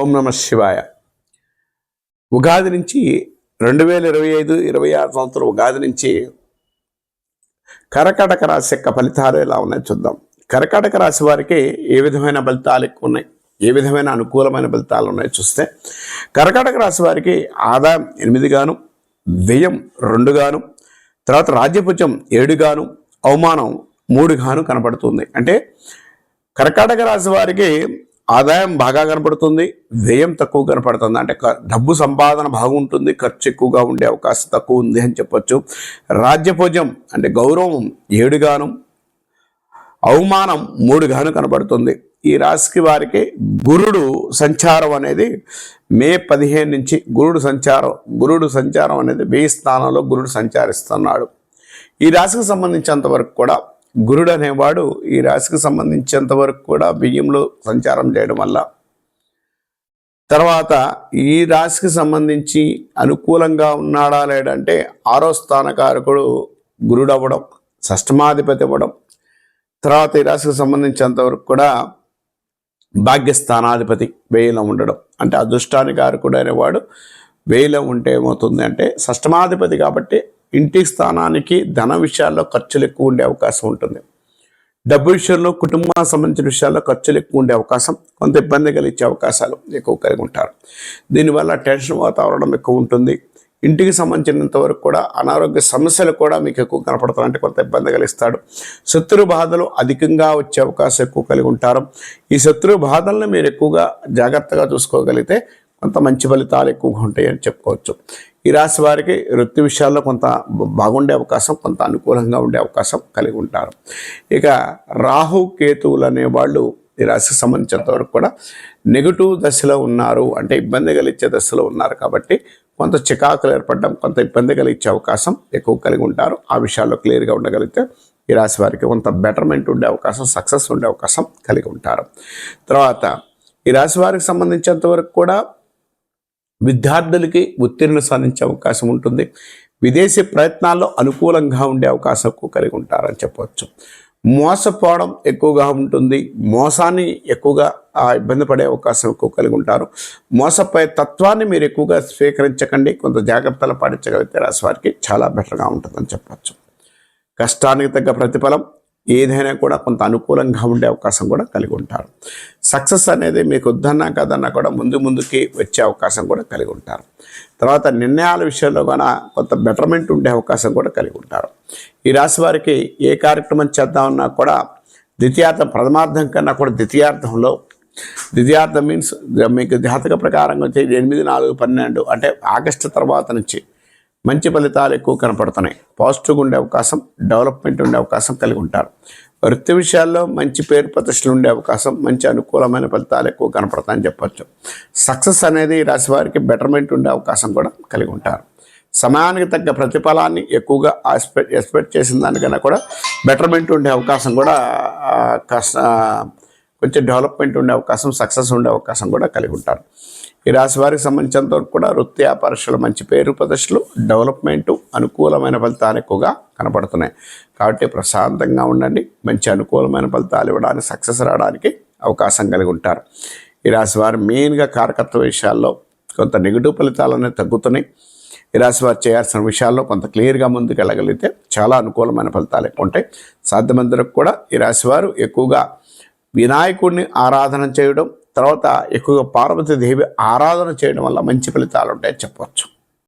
ఓం నమ శివాయ. ఉగాది నుంచి రెండు వేల ఇరవై ఐదు ఇరవై ఆరు సంవత్సరం ఉగాది నుంచి కర్కాటక రాశి యొక్క ఫలితాలు ఎలా ఉన్నాయో చూద్దాం. కర్కాటక రాశి వారికి ఏ విధమైన ఫలితాలు ఎక్కువ ఉన్నాయి? ఏ విధమైన అనుకూలమైన ఫలితాలు ఉన్నాయో చూస్తే కర్కాటక రాశి వారికి ఆదాయం ఎనిమిది గాను వ్యయం రెండు గాను తర్వాత రాజ్యపుజం ఏడు గాను అవమానం మూడు గాను కనపడుతుంది. అంటే కర్కాటక రాశి వారికి ఆదాయం బాగా కనపడుతుంది వ్యయం తక్కువ కనపడుతుంది. అంటే క- డబ్బు సంపాదన బాగుంటుంది ఖర్చు ఎక్కువగా ఉండే అవకాశం తక్కువ ఉంది అని చెప్పొచ్చు. రాజ్యభోజం అంటే గౌరవం ఏడుగాను అవమానం మూడుగాను కనబడుతుంది ఈ రాశికి వారికి గురుడు సంచారం అనేది మే పదిహేను నుంచి గురుడు సంచారం గురుడు సంచారం అనేది వెయ్యి స్థానంలో గురుడు సంచారిస్తున్నాడు. ఈ రాశికి సంబంధించినంత వరకు కూడా గురుడు అనేవాడు ఈ రాశికి సంబంధించినంత వరకు కూడా బియ్యంలో సంచారం చేయడం వల్ల. తర్వాత ఈ రాశికి సంబంధించి అనుకూలంగా ఉన్నాడా లేడంటే ఆరో స్థానకారకుడు గురుడు అవ్వడం షష్టమాధిపతి అవ్వడం. తర్వాత ఈ రాశికి సంబంధించినంత వరకు కూడా భాగ్యస్థానాధిపతి వేయిలో ఉండడం. అంటే అదృష్టానికి కారకుడు అనేవాడు వేయిలో ఉంటే ఏమవుతుంది అంటే షష్టమాధిపతి కాబట్టి ఇంటి స్థానానికి ధన విషయాల్లో ఖర్చులు ఎక్కువ ఉండే అవకాశం ఉంటుంది. డబ్బు విషయంలో కుటుంబానికి సంబంధించిన విషయాల్లో ఖర్చులు ఎక్కువ ఉండే అవకాశం కొంత ఇబ్బంది కలిగించే అవకాశాలు ఎక్కువ కలిగి ఉంటారు. దీనివల్ల టెన్షన్ వాతావరణం ఎక్కువ ఉంటుంది. ఇంటికి సంబంధించినంత వరకు కూడా అనారోగ్య సమస్యలు కూడా మీకు ఎక్కువ కనపడతాయి అంటే కొంత ఇబ్బంది కలిగిస్తాడు. శత్రు బాధలు అధికంగా వచ్చే అవకాశం ఎక్కువ కలిగి ఉంటారు. ఈ శత్రు బాధలను మీరు ఎక్కువగా జాగ్రత్తగా చూసుకోగలిగితే కొంత మంచి ఫలితాలు ఎక్కువగా ఉంటాయని చెప్పుకోవచ్చు. ఈ రాశి వారికి వృత్తి విషయాల్లో కొంత బాగుండే అవకాశం కొంత అనుకూలంగా ఉండే అవకాశం కలిగి ఉంటారు. ఇక రాహు కేతువులు అనేవాళ్ళు ఈ రాశికి సంబంధించినంత వరకు కూడా నెగటివ్ దశలో ఉన్నారు. అంటే ఇబ్బంది కలిగించే దశలో ఉన్నారు కాబట్టి కొంత చికాకులు ఏర్పడడం కొంత ఇబ్బంది కలిగించే అవకాశం ఎక్కువ కలిగి ఉంటారు. ఆ విషయాల్లో క్లియర్గా ఉండగలిగితే ఈ రాశి వారికి కొంత బెటర్మెంట్ ఉండే అవకాశం సక్సెస్ ఉండే అవకాశం కలిగి ఉంటారు. తర్వాత ఈ రాశి వారికి సంబంధించినంత వరకు కూడా విద్యార్థులకి ఉత్తీర్ణ సాధించే అవకాశం ఉంటుంది. విదేశీ ప్రయత్నాల్లో అనుకూలంగా ఉండే అవకాశం ఎక్కువ కలిగి ఉంటారని చెప్పవచ్చు మోసపోవడం ఎక్కువగా ఉంటుంది. మోసాన్ని ఎక్కువగా ఇబ్బంది పడే అవకాశం ఎక్కువ కలిగి ఉంటారు. మోసపోయే తత్వాన్ని మీరు ఎక్కువగా స్వీకరించకండి. కొంత జాగ్రత్తలు పాటించగలిగితే రాశి వారికి చాలా బెటర్గా ఉంటుందని చెప్పవచ్చు కష్టానికి తగ్గ ప్రతిఫలం ఏదైనా కూడా కొంత అనుకూలంగా ఉండే అవకాశం కూడా కలిగి ఉంటారు. సక్సెస్ అనేది మీకు వద్దన్నా కదన్నా కూడా ముందు ముందుకి వచ్చే అవకాశం కూడా కలిగి ఉంటారు. తర్వాత నిర్ణయాల విషయంలో కూడా కొంత బెటర్మెంట్ ఉండే అవకాశం కూడా కలిగి ఉంటారు. ఈ రాశి వారికి ఏ కార్యక్రమం చేద్దామన్నా కూడా ద్వితీయార్థం ప్రథమార్థం కన్నా కూడా ద్వితీయార్థంలో ద్వితీయార్థం మీన్స్ మీకు జాతక ప్రకారంగా వచ్చి ఎనిమిది నాలుగు పన్నెండు అంటే ఆగస్టు తర్వాత నుంచి మంచి ఫలితాలు ఎక్కువ కనపడుతున్నాయి. పాజిటివ్గా ఉండే అవకాశం డెవలప్మెంట్ ఉండే అవకాశం కలిగి ఉంటారు. వృత్తి విషయాల్లో మంచి పేరు ప్రతిష్టలు ఉండే అవకాశం మంచి అనుకూలమైన ఫలితాలు ఎక్కువ కనపడతాయని చెప్పచ్చు. సక్సెస్ అనేది రాశి వారికి బెటర్మెంట్ ఉండే అవకాశం కూడా కలిగి ఉంటారు. సమయానికి తగ్గ ప్రతిఫలాన్ని ఎక్కువగా ఎక్స్పెక్ట్ ఎక్స్పెక్ట్ చేసిన దానికన్నా కూడా బెటర్మెంట్ ఉండే అవకాశం కూడా కష్ట కొంచెం డెవలప్మెంట్ ఉండే అవకాశం సక్సెస్ ఉండే అవకాశం కూడా కలిగి ఉంటారు. ఈ రాశి వారికి సంబంధించినంత వరకు కూడా వృత్తి వ్యాపారస్తులు మంచి పేరు ప్రదర్శనలు డెవలప్మెంట్ అనుకూలమైన ఫలితాలు ఎక్కువగా కనపడుతున్నాయి. కాబట్టి ప్రశాంతంగా ఉండండి. మంచి అనుకూలమైన ఫలితాలు ఇవ్వడానికి సక్సెస్ రావడానికి అవకాశం కలిగి ఉంటారు. ఈ రాశి వారు మెయిన్గా కారకత్వ విషయాల్లో కొంత నెగిటివ్ ఫలితాలు అనేవి తగ్గుతున్నాయి. ఈ రాశి వారు చేయాల్సిన విషయాల్లో కొంత క్లియర్గా ముందుకు వెళ్ళగలిగితే చాలా అనుకూలమైన ఫలితాలు ఎక్కువ ఉంటాయి. సాధ్యమంతరకు కూడా ఈ రాశి వారు ఎక్కువగా వినాయకుడిని ఆరాధన చేయడం తర్వాత ఎక్కువగా పార్వతీదేవి ఆరాధన చేయడం వల్ల మంచి ఫలితాలు ఉంటాయని చెప్పవచ్చు.